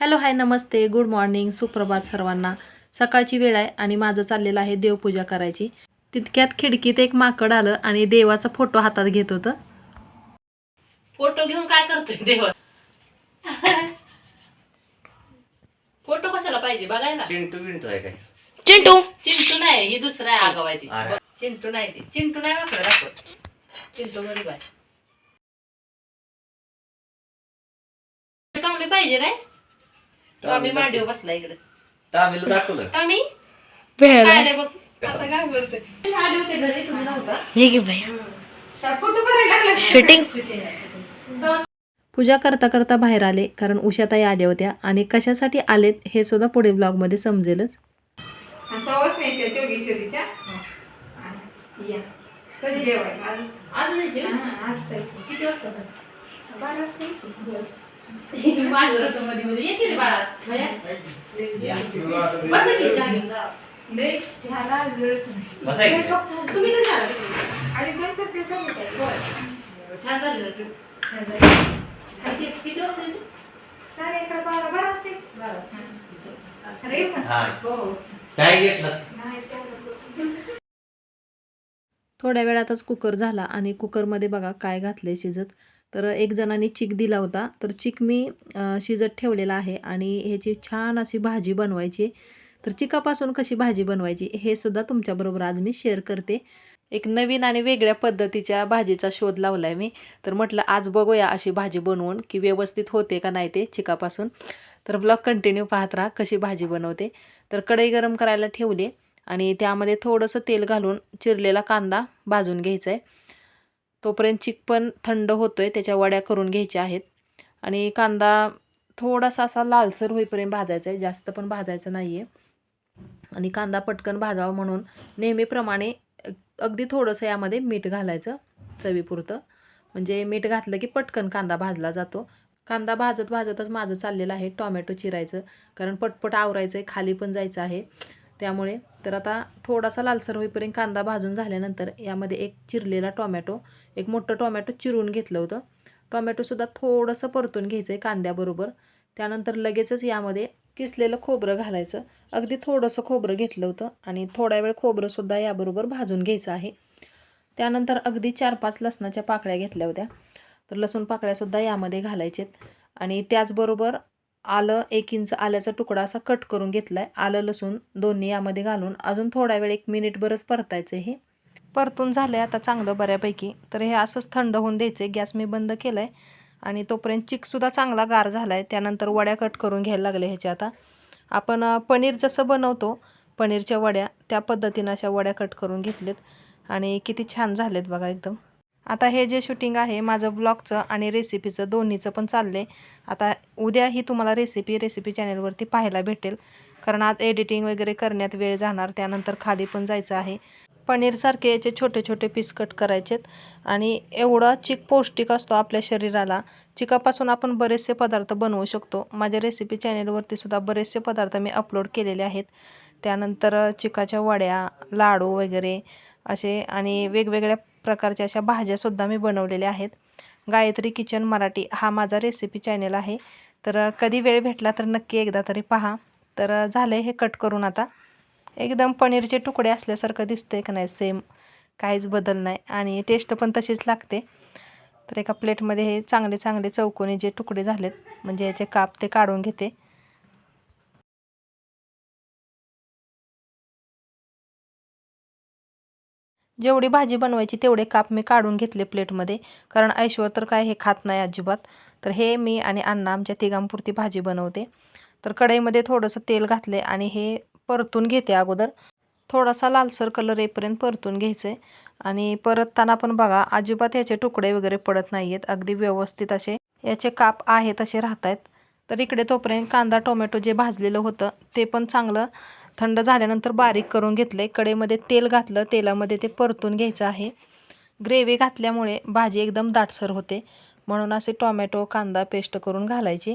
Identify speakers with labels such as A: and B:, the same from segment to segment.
A: Hello hi नमस्ते. Good morning. सुप्रभात सर्वांना. सकाळची वेळ आहे आणि माझं चाललेलं आहे देवपूजा करायची. तितक्यात खिडकीत एक माकड आलं आणि देवाचा फोटो हातात घेत होतं. फोटो घेऊन काय करतोय देवा? फोटो कशाला पाहिजे? बघायला.
B: चिंटू विंटू आहे काय?
C: चिंटू.
A: चिंटू नाही ही दुसरा आहे आगाव आहे ती.
B: अरे.
A: चिंटू नाही ती. चिंटू नाही दाखवत चिंटू गरीब आहे. टॉमी पाहिजे काय? टॉमी मांडीवर बसला इकडे.
B: टामीला दाखवलं
A: टॉमी काय रे बघ आता काय बोलतोय आले होते घरी तुम्ही नव्हता?
C: ये की बाई.
A: तर फोटो काढायला लागला?
C: शूटिंग
A: पूजा करता करता बाहेर आले कारण उषाताई आल्या होत्या. आणि कशासाठी आलेत हे सुद्धा पुढे ब्लॉगमध्ये समजेलच.
D: सवस न्यायच्या जोगेश्वरीच्या? या. कधी जेवायला? आज
A: आज नाही
D: हा, आज आहे.
A: किती वाजता?
D: बारा वाजता येते.
A: मध्ये मध्ये येते रे बाळा भया. की चहा घेऊन जा.
D: चहाला वेळच नाही
B: की?
A: स्वयंपाक तुम्ही तर झाला
D: आणि दोन चार काय बरं.
A: छान झालं ना trip.
D: छान झालं.
A: किती वाजता येते
D: साडे अकरा बारा बारा
A: बारा वाजता
D: अरे
B: हा
A: हो हो.
B: चाय घेतलास
D: नाही
A: थोड्या वेळातच कुकर झाला आणि कुकरमध्ये बघा काय घातले शिजत तर एक जणांनी चिक दिला होता. तर चिक मी शिजत ठेवलेला आहे आणि ह्याची छान अशी भाजी बनवायची. तर चिकापासून कशी भाजी बनवायची हे सुद्धा तुमच्याबरोबर आज मी शेअर करते. एक नवीन आणि वेगळ्या पद्धतीच्या भाजीचा शोध लावला आहे मी. तर म्हटलं आज बघूया अशी भाजी बनवून की व्यवस्थित होते का नाही ते चिकापासून. तर ब्लॉग कंटिन्यू पाहत राहा कशी भाजी बनवते. तर कढई गरम करायला ठेवली आणि त्यामध्ये थोडंसं तेल घालून चिरलेला कांदा भाजून घ्यायचा आहे तोपर्यंत चिक पण थंड आहे त्याच्या वड्या करून घ्यायच्या आहेत. आणि कांदा थोडासा असा लालसर होईपर्यंत भाजायचा आहे जास्त पण भाजायचं नाही आहे आणि कांदा पटकन भाजावा म्हणून नेहमीप्रमाणे अगदी थोडंसं यामध्ये मीठ घालायचं चवीपुरतं. म्हणजे मीठ घातलं की पटकन कांदा भाजला जातो. कांदा भाजत भाजतच माझं चाललेलं आहे टॉमॅटो चिरायचं. कारण पटपट आवरायचं आहे खाली पण जायचं आहे. त्यामुळे तर आता थोडासा लालसर होईपर्यंत कांदा भाजून झाल्यानंतर यामध्ये एक चिरलेला टोमॅटो एक मोठं टोमॅटो चिरून घेतलं होतं. टोमॅटोसुद्धा थोडंसं परतून घ्यायचं आहे कांद्याबरोबर. त्यानंतर लगेचच यामध्ये किसलेलं खोबरं घालायचं. अगदी थोडंसं खोबरं घेतलं होतं आणि थोडा वेळ खोबरंसुद्धा याबरोबर भाजून घ्यायचं आहे. त्यानंतर अगदी चार पाच लसणाच्या पाकळ्या घेतल्या होत्या. तर लसूण पाकळ्यासुद्धा यामध्ये घालायचेत. आणि त्याचबरोबर आलं एक इंच आल्याचा तुकडा असा कट करून घेतला आहे आलं लसूण दोन्ही यामध्ये घालून. अजून थोडा वेळ एक मिनिटभरच परतायचं हे परतून झालं आहे आता चांगलं बऱ्यापैकी. तर हे असंच थंड होऊन द्यायचं आहे गॅस मी बंद केला आहे आणि तोपर्यंत चिकसुद्धा चांगला गार झाला आहे त्यानंतर वड्या कट करून घ्यायला लागले ह्याच्या आता. आपण पनीर जसं बनवतो पनीरच्या वड्या त्या पद्धतीनं अशा वड्या कट करून घेतलेत. आणि किती छान झालेत बघा एकदम. आता हे जे शूटिंग आहे माझं ब्लॉगचं आणि रेसिपीचं दोन्हीचं पण चाललं आहे आता उद्या ही तुम्हाला रेसिपी रेसिपी चॅनलवरती पाहायला भेटेल. कारण आज एडिटिंग वगैरे करण्यात वेळ जाणार त्यानंतर खाली पण जायचं आहे. पनीरसारखे याचे छोटे छोटे पीस कट करायचेत. आणि एवढा चिक पौष्टिक असतो आपल्या शरीराला. चिकापासून आपण बरेचसे पदार्थ बनवू शकतो. माझ्या रेसिपी चॅनेलवरती सुद्धा बरेचसे पदार्थ मी अपलोड केलेले आहेत. त्यानंतर चिकाच्या वड्या लाडू वगैरे असे आणि वेगवेगळ्या प्रकारच्या अशा भाज्यासुद्धा मी बनवलेल्या आहेत. गायत्री किचन मराठी हा माझा रेसिपी चॅनल आहे. तर कधी वेळ भेटला तर नक्की एकदा तरी पहा. तर झालं हे कट करून आता. एकदम पनीरचे तुकडे असल्यासारखं दिसते का नाही? सेम काहीच बदल नाही. आणि टेस्ट पण तशीच लागते. तर एका प्लेटमध्ये हे चांगले चांगले चौकोनी जे तुकडे झालेत म्हणजे याचे काप ते काढून घेते. जेवढी भाजी बनवायची तेवढे काप मी काढून घेतले प्लेटमध्ये. कारण ऐश्वर तर काय हे खात नाही अजिबात. तर हे मी आणि अण्णा आमच्या तिघांपुरती भाजी बनवते. तर कढईमध्ये थोडंसं तेल घातले आणि हे परतून घेते अगोदर. थोडासा लालसर कलर येईपर्यंत परतून घ्यायचं. आहे आणि परतताना पण बघा अजिबात याचे तुकडे वगैरे पडत नाही आहेत अगदी व्यवस्थित असे याचे काप आहे तसे राहत आहेत तर इकडे तोपर्यंत कांदा टोमॅटो जे भाजलेलं होतं ते पण चांगलं थंड झाल्यानंतर बारीक करून घेतलं आहे कडेमध्ये तेल घातलं तेलामध्ये ते परतून घ्यायचं आहे. ग्रेव्ही घातल्यामुळे भाजी एकदम दाटसर होते. म्हणून असे टोमॅटो कांदा पेस्ट करून घालायची.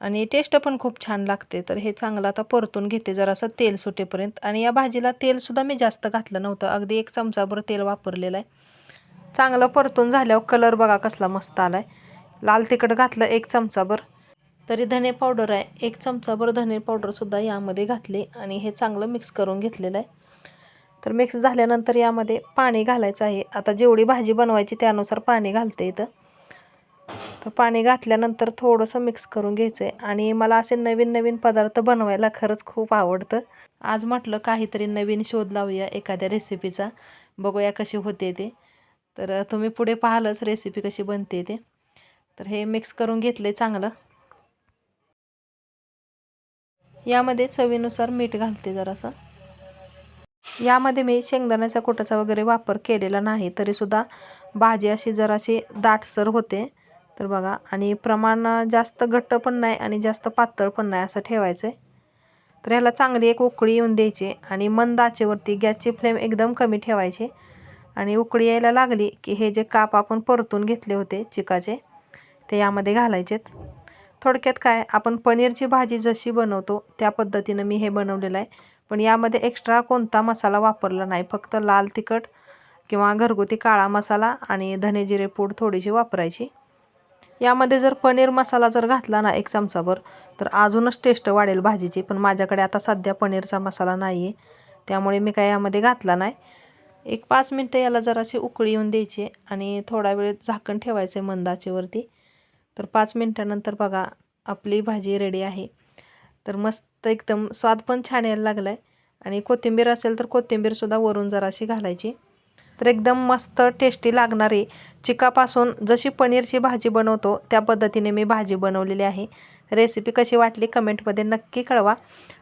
A: आणि टेस्ट पण खूप छान लागते. तर हे चांगलं आता परतून घेते जरासं तेल सुटेपर्यंत. आणि या भाजीला तेलसुद्धा मी जास्त घातलं नव्हतं. अगदी एक चमचाभर तेल वापरलेलं आहे. चांगलं परतून झाल्यावर कलर बघा कसला मस्त आला आहे लाल तिखट घातलं एक चमचाभर. तरी धने पावडर आहे. एक चमचाभर धने पावडरसुद्धा यामध्ये घातले आणि हे चांगलं मिक्स करून घेतलेलं आहे. तर मिक्स झाल्यानंतर यामध्ये पाणी घालायचं आहे. आता जेवढी भाजी बनवायची त्यानुसार पाणी घालते इथं. तर पाणी घातल्यानंतर थोडंसं मिक्स करून घ्यायचं आहे आणि मला असे नवीन नवीन पदार्थ बनवायला खरंच खूप आवडतं. आज म्हटलं काहीतरी नवीन शोध लावूया एखाद्या रेसिपीचा बघूया कशी होते ते. तर तुम्ही पुढे पाहालच रेसिपी कशी बनते ते. तर हे मिक्स करून घेतले चांगलं. यामध्ये चवीनुसार मीठ घालते जरासं. यामध्ये मी शेंगदाण्याच्या कुटाचा वगैरे वापर केलेला नाही तरीसुद्धा भाजी अशी जराशी दाटसर होते. तर बघा आणि प्रमाण जास्त घट्ट पण नाही आणि जास्त पातळ पण नाही असं ठेवायचं आहे तर ह्याला चांगली एक उकळी येऊन द्यायची आणि मंद आचेवरती गॅसची फ्लेम एकदम कमी ठेवायची. आणि उकळी यायला लागली की हे जे काप आपण परतून घेतले होते चिकाचे ते यामध्ये घालायचेत. थोडक्यात काय आपण पनीरची भाजी जशी बनवतो त्या पद्धतीनं मी हे बनवलेलं आहे. पण यामध्ये एक्स्ट्रा कोणता मसाला वापरला नाही फक्त लाल तिखट किंवा घरगुती काळा मसाला आणि धने जिरे पूड थोडीशी वापरायची. यामध्ये जर पनीर मसाला जर घातला ना एक चमचाभर तर अजूनच टेस्ट वाढेल भाजीची. पण माझ्याकडे आता सध्या पनीरचा मसाला नाही आहे त्यामुळे मी काय यामध्ये घातला नाही. एक पाच मिनटं याला जराशी उकळी येऊन द्यायची आणि थोडा वेळ झाकण ठेवायचं आहे मंदाचेवरती. तर पाच मिनटानंतर बघा आपली भाजी रेडी आहे. तर मस्त एकदम स्वाद पण छान यायला लागला आहे आणि कोथिंबीर असेल तर कोथिंबीरसुद्धा वरून जराशी घालायची. तर एकदम मस्त टेस्टी लागणारी चिकापासून जशी पनीरची भाजी बनवतो त्या पद्धतीने मी भाजी बनवलेली आहे. रेसिपी कशी वाटली कमेंटमध्ये नक्की कळवा.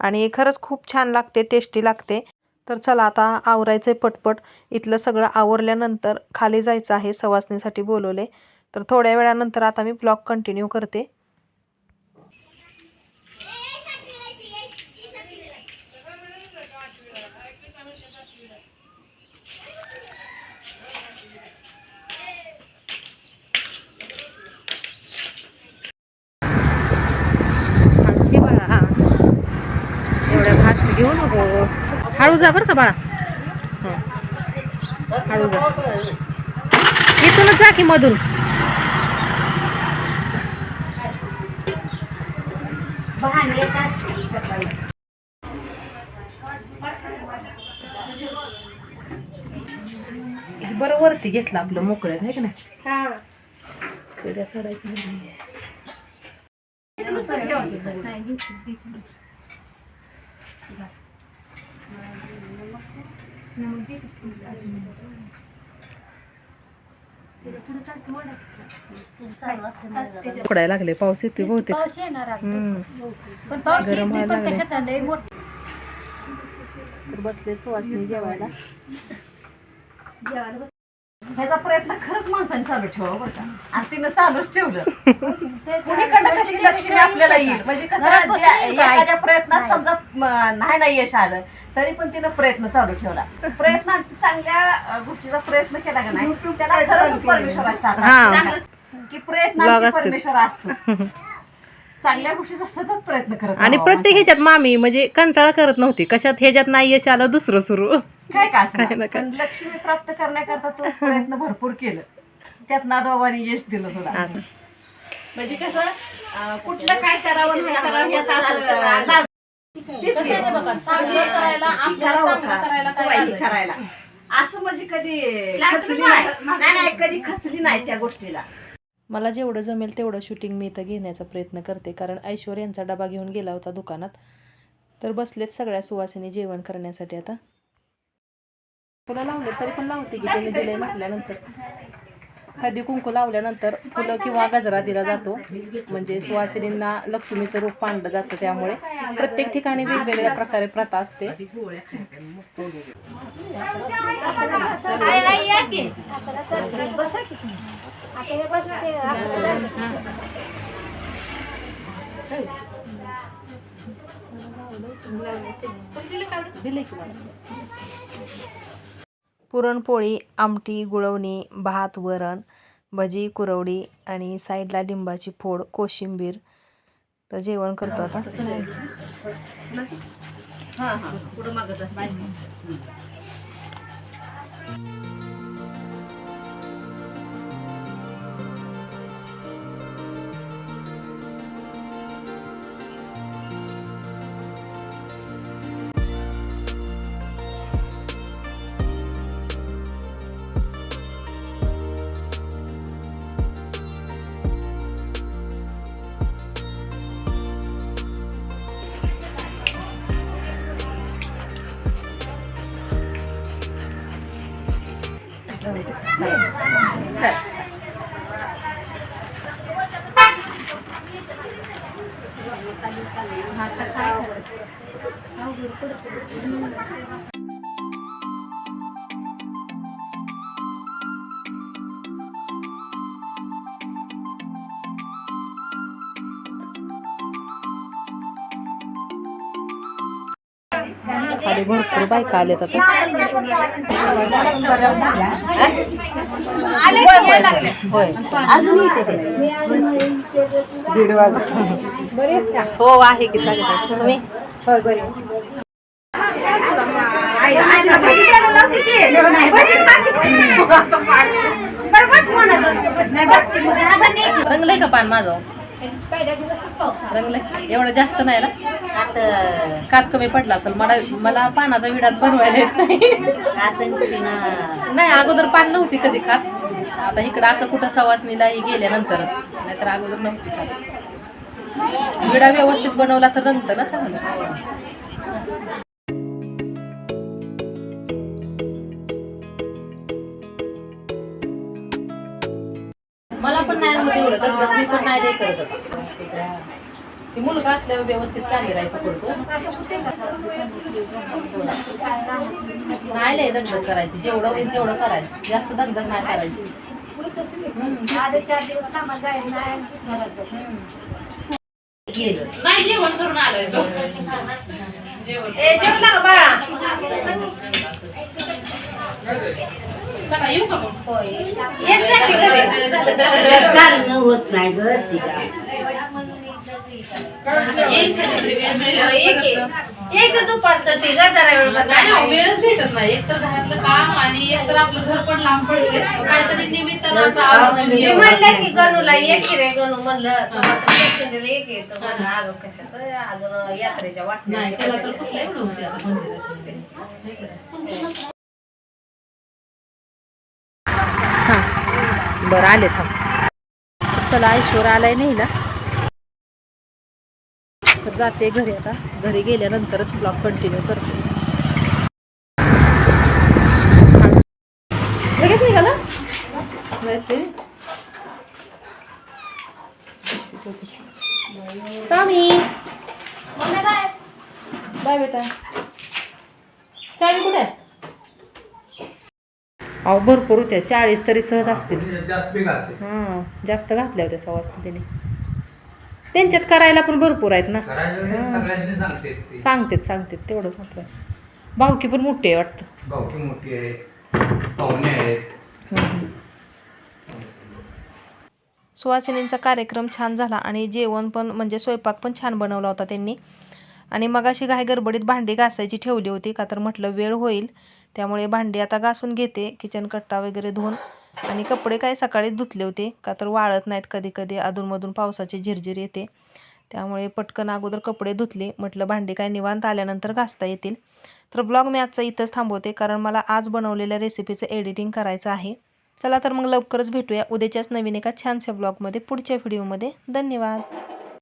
A: आणि खरंच खूप छान लागते टेस्टी लागते. तर चला आता आवरायचं आहे पटपट. इथलं सगळं आवरल्यानंतर खाली जायचं आहे सवासणीसाठी बोलवले. तर थोड्या वेळानंतर आता मी ब्लॉग कंटिन्यू करते. एवढ्या घेऊ नकोस हळू जा बरं का बाळा. हळू जा. इथूनच जा की मधून. बरं वरती घेतलं आपलं मोकळ्यात आहे का नाही? शिड्या चढायचं नाही पडायला लागले पाऊस येतोय बहुतेक.
D: पाऊस येणार
A: गरम व्हायला तर बसले सुवासनी जेवायला.
D: जेवायला.
C: ह्याचा प्रयत्न खरंच माणसाने चालू ठेवा बरं का. आणि तिनं चालूच ठेवलं. कुणीकडनं कशी लक्ष्मी आपल्याला येईल. म्हणजे कसं? एखाद्या प्रयत्नात. समजा म, नाही नाही यश आलं तरी पण तिनं प्रयत्न चालू ठेवला. प्रयत्न चांगल्या अ, गोष्टीचा प्रयत्न केला का नाही? त्याला खरंच
A: हा.
C: असतो. चांगलं- की प्रयत्न. परमेश्वर असतोच. चांगल्या गोष्टीचा सतत प्रयत्न करत
A: आणि
C: राहावा
A: प्रत्येक ह्याच्यात मामी म्हणजे कंटाळा करत नव्हती. कशात ह्याच्यात नाही यश आलं दुसरं सुरू.
C: काय का असं?
A: काय ना काय.
C: पण लक्ष्मी प्राप्त करण्याकरता तो प्रयत्न भरपूर केलं. त्यात नादोबाने यश दिलं तुला.
A: असं.
C: म्हणजे कसं अं, कुठलं काय करावं नाही करावं यात असं लाज- तीच
D: कसं आहे
C: घे.
D: बघा, चांगलं
C: म्हणजे
D: करायला, आपल्याला
C: करावं
D: चांगलं
C: का?
D: करायला काय
C: वाईट
D: लाजायचं?
C: करायला. असं कधी
D: लाज
C: खचली
D: तुम्ही
C: नाही.
D: मागं- मागं
C: नाही नाही कधी खचली नाही त्या गोष्टीला.
A: मला जेवढं जमेल तेवढं शूटिंग मी इथं घेण्याचा प्रयत्न करते. कारण ऐश्वर्य यांचा डबा घेऊन गेला होता दुकानात. तर बसलेत सगळ्या सुवासिनी जेवण करण्यासाठी आता. फुलं लावले तरी पण लावते की त्यांनी दिले म्हटल्यानंतर. हळदी कुंकू लावल्यानंतर फुलं किंवा गजरा दिला जातो. म्हणजे सुवासिनींना लक्ष्मीचं रूप मांडलं जातं त्यामुळे. प्रत्येक ठिकाणी वेगवेगळ्या प्रकारे प्रथा असते. दिले की मला? पुरणपोळी आमटी गुळवणी भात वरण भजी कुरवडी आणि साईडला लिंबाची फोड कोशिंबीर. तर जेवण करतो आता.
C: हां हां. पुढं मागच असते
A: खाली भरपूर बायका आल्यात आता
C: की लागले. अजून येते ते.
A: हो आहे की तुम्ही
C: की. खाते. बरं.
A: रंगलंय का पान माझं रंगलंय. एवढं जास्त नाही ना?
C: आता
A: कात कमी पडला असेल. मला मला पानाचा विडात बनवायला येत नाही. नाही अगोदर पान नव्हती कधी खात आता इकडं असं कुठं सवासनीला ही गेल्यानंतरच. नाहीतर अगोदर नव्हती खात विडा व्यवस्थित बनवला तर रंगतं ना चांगलं. एवढं दगदग मी पण नाही करत होता. ती मुलगा असल्यावर व्यवस्थित कॅमेरा इथं पडतो. नाही लय दगदग करायची. जेवढं होईल तेवढं करायचं. जास्त दगदग नाही करायची.
D: आले नाही
A: जेवण करून आलोय तो. जेवण
C: बाळा.
A: चला येऊ का मग?
C: येत जा की घरी.
E: होत नाही ग तिला.
A: येईल कधीतरी वेळ मिळाला.
C: ये की. यायचं दुपारचं ती ग जरा वेळ
A: नाही. हो, वेळच भेटत नाही. एक तर घरातलं काम आणि एक तर आपलं घर पण लांब पडते काहीतरी निमित्तानं असं आवर्जून
C: मी
A: येऊ.
C: म्हणलं की गणूला ये की रे गणू म्हणलं तर मात्र ये की तर म्हणलं अगं कशाचं अजून यात्रेच्या वाटण्या
A: नाही त्याला तर कुठलं एवढं होते आता मंदिराच्या मध्ये. नाही का? बरं आले थांब. चला ऐश्वर आलाय नाही ना तर जाते घरी आता. घरी गेल्यानंतरच ब्लॉग कंटिन्यू करते. लगेच निघाला? Tommy
D: bye.
A: बाय बेटा. चावी कुठे? आहे? अहो भरपूर होत्या. चाळीस तरी सहज असतील. हां जास्त घातल्या होत्या सवास त्यांनी त्यांच्यात करायला पण भरपूर आहेत ना. सांगतेत सांगतेत तेवढं मात्र आहे. भावकी पण मोठी आहे वाटतं.
F: भावकी मोठी आहे. पाहुणे आहेत.
A: सुवासिनींचा कार्यक्रम छान झाला आणि जेवण पण म्हणजे स्वयंपाक पण छान बनवला होता त्यांनी. आणि मगाशी घाई गडबडीत भांडी घासायची ठेवली होती का तर म्हटलं वेळ होईल. त्यामुळे भांडी आता घासून घेते किचन कट्टा वगैरे धुवून. आणि कपडे काय सकाळीच धुतले होते का तर वाळत नाहीत कधी कधी अधूनमधून पावसाची झिरझिर येते. त्यामुळे पटकन अगोदर कपडे धुतले म्हटलं भांडी काय निवांत आल्यानंतर घासता येतील. तर ब्लॉग मी आजचा इथंच थांबवते कारण मला आज बनवलेल्या रेसिपीचं एडिटिंग करायचं आहे. चला तर मग लवकरच भेटूया उद्याच्याच नवीन एका छानशा ब्लॉगमध्ये पुढच्या व्हिडिओमध्ये धन्यवाद!